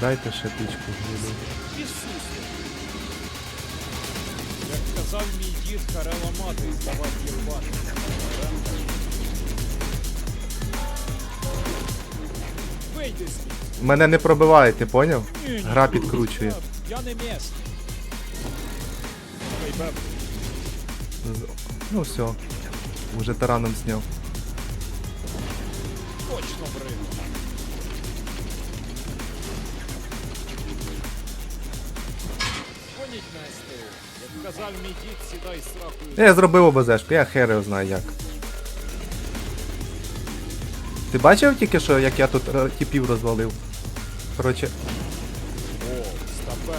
Дайте ще пічку гліду. Ісусе! Як казав мій дід, Харела мати здавав єбати. Вийди звідси. Мене не пробиває, ти поняв? Ні, ні, Гра підкручує. Я не місць. Ой, беб, З- Ну все. Уже тараном зняв. точно бриго. Як казав мій дід, сідай страхою. Я зробив ОБЗшку, я хер його знаю як. Ти бачив тільки що, як я тут е, тіпів розвалив? Коротше, О, стопе.